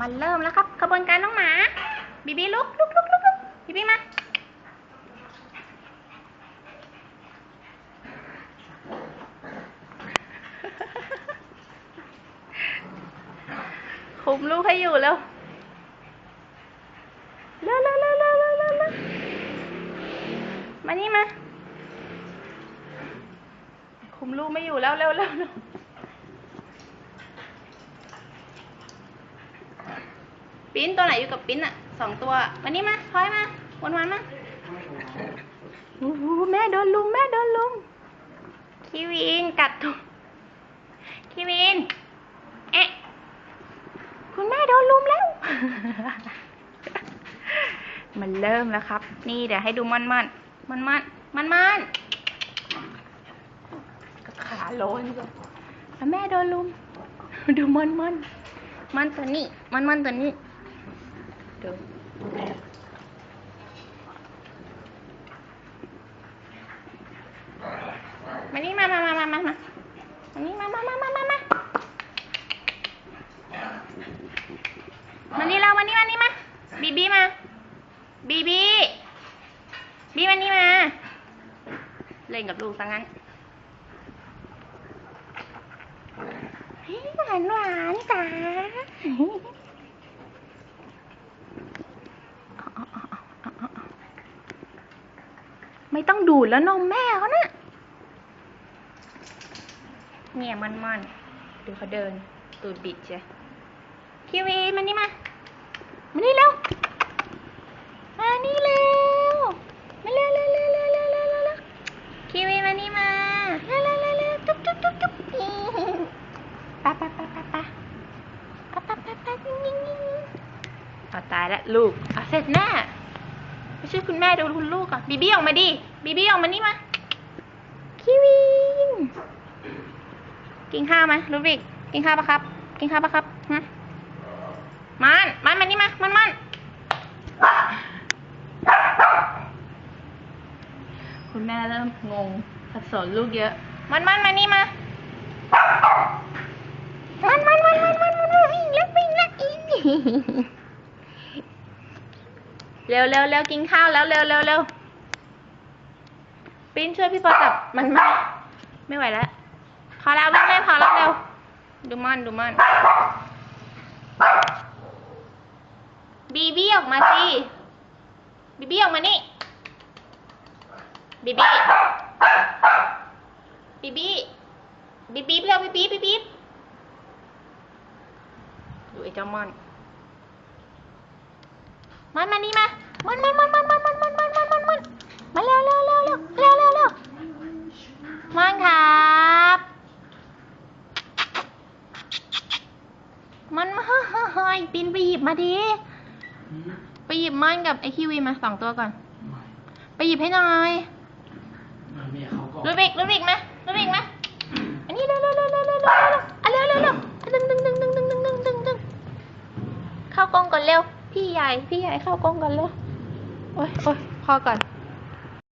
มันเริ่มแล้วครับขบวนการน้องหมา บีบีลุกลุกลุกลุกลุกบีบีมาคุมลูกให้อยู่แล้วเร็วเร็วเร็วเร็วเร็วเร็วมานี่มา คุมลูกไม่อยู่แล้วเร็วเร็วเร็ว ปิ้นตัวไหนอยู่กับปิ้นอะสองตัวมานี่มาพลอยมาวนวันมาโอ้โหแม่โดนลุมแม่โดนลุมคิวินกัดถุงคิวินเอ๊ะคุณแม่โดนลุมแล้ว มันเริ่มแล้วครับ นี่เดี๋ยวให้ดูมันมันมันมันมันมันก็ขาโล้นเลยแล้วแม่โดนลุม ดูมันมันมันตัวนี้ มันมันตัวนี้ ดูมานี่มามามามามามามานี่มามามามามามามานี่เรามานี่มานี่มา บีบีมา บีบี บีมานี่มา เล่นกับลูกซะงั้นหวานหวานจ๋า ไม่ต้องดูดแล้วนมแม่เขานะเนี่ยมันมันดูเขาเดิน ตูดบิดใช่คิวีมานี่มามานี่เร็วมานี่เร็วมาเร็วเร็วเร็วเร็วเร็วเร็วเร็วเร็วคิวีมานี่มาเร็วเร็วเร็วเร็วจุ๊บจุ๊บจุ๊บจุ๊บปไปไปไปไปไปไปไปไปนิ่งนิ่งนิ่งเอาตายล้วลูกเอาเสร็จแน่ ไปช่วยคุณแม่ดูคุณลูกก่อนบีบี้ออกมาดิบีบี้ออกมานี่มาคิวีกินข้าวไหมลูบิกกินข้าวปะครับ กินข้าวปะครับฮะมันมันมันนี่มามันมันคุณแม่เริ่มงงสับสนลูกเยอะ มันมันมานี่มามันมันมันมันมันมันวิ่งแล้ววิ่งแล้วอี เร็วเร็วเร็วกินข้าวแล้วเร็วเร็วเร็วปิ้นช่วยพี่ปอจับมันมาไม่ไหวแล้วพอแล้ววิ่งเล่นพอแล้วเร็วดูมันดูมันบีบี้ออกมาสิบีบี้ออกมานี่บีบี้บีบี้บีบี้เร็วบีบี้บีบี้ดูไอ้เจ้ามอน มันมานี่มามันมันมันมันมันมันมันมันมันมันมันมาเร็วเร็วเร็วเร็วเร็วเร็วเร็วมันครับมันมาเฮ้ยปีนไปหยิบมาดิไปหยิบมันกับไอคิวีมาสองตัวก่อน ไปหยิบให้หน่อยมันเมียเขาก็ลูบิกลูบิกมาลูบิกมาอันนี้เร็วเร็วเร็วเร็วเร็วเร็วเร็วอะเร็วเร็วเร็วดึงดึงดึงดึงดึงดึงดึงดึงดึงเข้ากล้องก่อนเร็ว พี่ใหญ่ พี่ใหญ่เข้ากล้องก่อนเลย โอ้ยโอ้ยพอก่อน